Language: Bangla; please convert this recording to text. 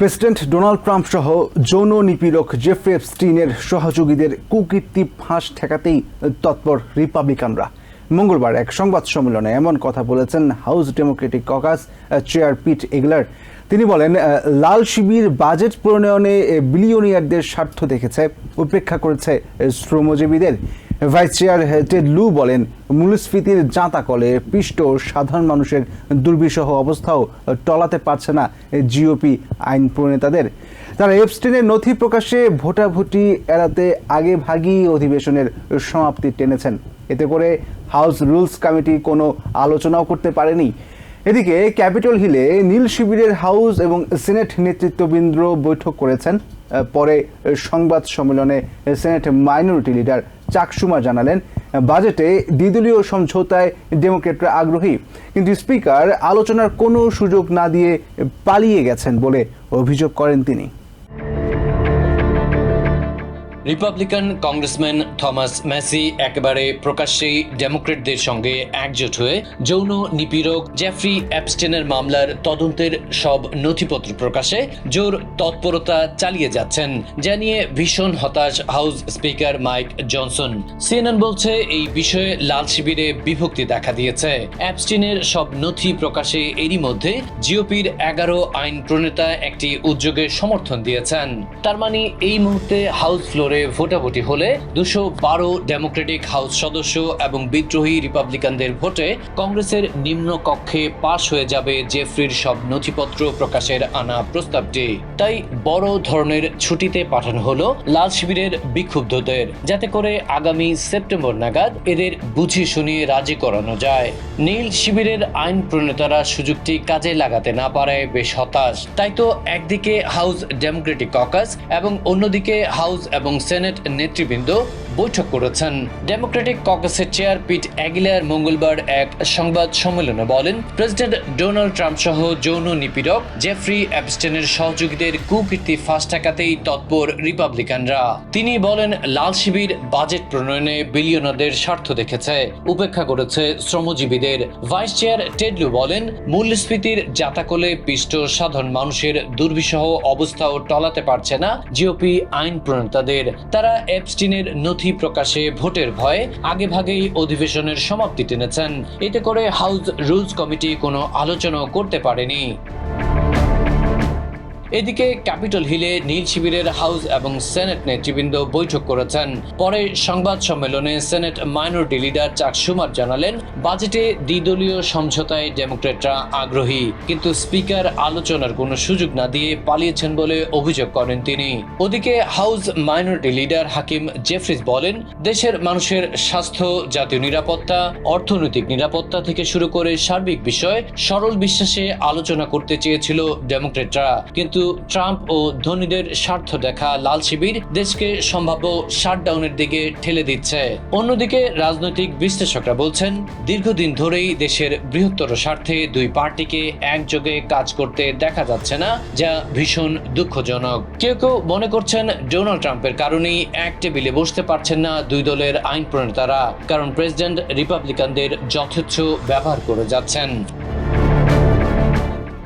প্রেসিডেন্ট ডোনাল্ড ট্রাম্প সহ যৌন নিপীড়ক জেফ্রে স্টিনের সহযোগীদের কুকীর্তি ফাঁস ঠেকাতেই তৎপর রিপাবলিকানরা। মঙ্গলবার এক সংবাদ সম্মেলনে এমন কথা বলেছেন House Democratic caucus chair Pete Aguilar. তিনি বলেন লাল শিবির বাজেট প্রণয়নে বিলিয়নিয়ারদের স্বার্থ দেখেছে উপেক্ষা করেছে শ্রমজীবীদের। ভাইস চেয়ার টেড লু বলেন, মূল্যস্ফীতির জাঁতা কলে পিষ্ট সাধারণ মানুষের দুর্বিষহ অবস্থাও টলাতে পারছে না জিওপি আইন প্রণেতাদের। তারা এপস্টেনের নথি প্রকাশে ভোটাভুটি এড়াতে আগে ভাগই অধিবেশনের সমাপ্তি টেনেছেন। এতে করে হাউস রুলস কমিটি কোনো আলোচনাও করতে পারেনি। এদিকে ক্যাপিটল হিলে নীল শিবিরের হাউস এবং সিনেট নেতৃত্ববৃন্দ বৈঠক করেছেন। পরে সংবাদ সম্মেলনে সিনেট মাইনরিটি লিডার চাকসুমা জানালেন, বাজেটে দ্বিদলীয় সমঝোতায় ডেমোক্রেটরা আগ্রহী। কিন্তু স্পিকার আলোচনার কোনো সুযোগ না দিয়ে পালিয়ে গেছেন বলে অভিযোগ করেন তিনি। রিপাবলিকান কংগ্রেসম্যান থমাস ম্যাসি একেবারে প্রকাশ্যেই ডেমোক্রেটদের সঙ্গে একজোট হয়ে যৌন নিপীড়ক জেফ্রি অ্যাপস্টেনের মামলার তদন্তের সব নথিপত্র প্রকাশে জোর তৎপরতা চালিয়ে যাচ্ছেন যা নিয়ে ভীষণ হতাশ House Speaker Mike Johnson CNN বলছে, এই বিষয়ে লাল শিবিরে বিভক্তি দেখা দিয়েছে। অ্যাপস্টিনের সব নথি প্রকাশে এরই মধ্যে জিওপির এগারো আইন প্রণেতা একটি উদ্যোগের সমর্থন দিয়েছেন। তার মানে এই মুহূর্তে হাউস ফ্লোরে ভোটাভুটি হলে দুশো বারো ডেমোক্রেটিক হাউস সদস্য এবং বিদ্রোহী রিপাবলিকানদের ভোটে কংগ্রেসের নিম্ন কক্ষে পাশ হয়ে যাবে জেফরির সব নথিপত্র প্রকাশের আনা প্রস্তাবটি। তাই বড় ধরনের ছুটিতে পাঠানো হলো লাল শিবিরের বিক্ষুব্ধদের, যাতে করে আগামী সেপ্টেম্বর নাগাদ এদের বুঝি শুনিয়ে রাজি করানো যায়। নীল শিবিরের আইন প্রণেতারা সুযোগটি কাজে লাগাতে না পারায় বেশ হতাশ। তাই তো একদিকে হাউস ডেমোক্রেটিক ককাস এবং অন্যদিকে হাউস এবং সেনেট নেতৃবৃন্দ বৈঠক করেছেন ডেমোক্রেটিক ককাসের চেয়ার পিট অ্যাগিলার মঙ্গলবার এক সংবাদ সম্মেলনে বলেন, প্রেসিডেন্ট ডোনাল্ড ট্রাম্প সহ যৌন নিপীড়ক জেফ্রি অ্যাপস্টেনের সহযোগীদের কুকীর্তি ফাঁস ঠেকাতেই তৎপর রিপাবলিকানরা। তিনি বলেন, লাল শিবির বাজেট প্রণয়নে বিলিয়নারদের স্বার্থ দেখেছে, উপেক্ষা করেছে শ্রমজীবীদের। ভাইস চেয়ার টেডলু বলেন, মূল্যস্ফীতির জাতাকলে পিষ্ট সাধারণ মানুষের দুর্বিষহ অবস্থাও টলাতে পারছে না জিওপি আইন প্রণেতাদের। তারা এপস্টিনের নথি প্রকাশে ভোটের ভয়ে আগে ভাগেই অধিবেশনের সমাপ্তি টেনেছেন। এতে করে হাউস রুলস কমিটি কোনো আলোচনাও করতে পারেনি। এদিকে ক্যাপিটল হিলে নীল শিবিরের হাউস এবং সেনেট নেতৃবৃন্দ বৈঠক করেছেন। পরে সংবাদ সম্মেলনে সেনেট মাইনরিটি লিডার চাক সুমার জানালেন, বাজেটে দ্বিদলীয় সমঝোতায় ডেমোক্রেটরা আগ্রহী, কিন্তু স্পিকার আলোচনার কোনো সুযোগ না দিয়ে পালিয়েছেন বলে অভিযোগ করেন তিনি। ওদিকে House minority leader Hakeem Jeffries বলেন, দেশের মানুষের স্বাস্থ্য, জাতীয় নিরাপত্তা, অর্থনৈতিক নিরাপত্তা থেকে শুরু করে সার্বিক বিষয় সরল বিশ্বাসে আলোচনা করতে চেয়েছিল ডেমোক্রেটরা। কিন্তু ট্রাম্প ও ধনীদের স্বার্থ দেখা লাল শিবির দেশকে সম্ভাব্য শাটডাউনের দিকে ঠেলে দিচ্ছে। অন্যদিকে রাজনৈতিক বিশ্লেষকরা বলছেন, দীর্ঘদিন ধরেই দেশের বৃহত্তর স্বার্থে দুই পার্টিকে একযোগে কাজ করতে দেখা যাচ্ছে না, যা ভীষণ দুঃখজনক। কেউ কেউ মনে করছেন, ডোনাল্ড ট্রাম্পের কারণেই এক টেবিলে বসতে পারছেন না দুই দলের আইন প্রণেতারা, কারণ প্রেসিডেন্ট রিপাবলিকানদের যথেচ্ছ ব্যবহার করে যাচ্ছেন।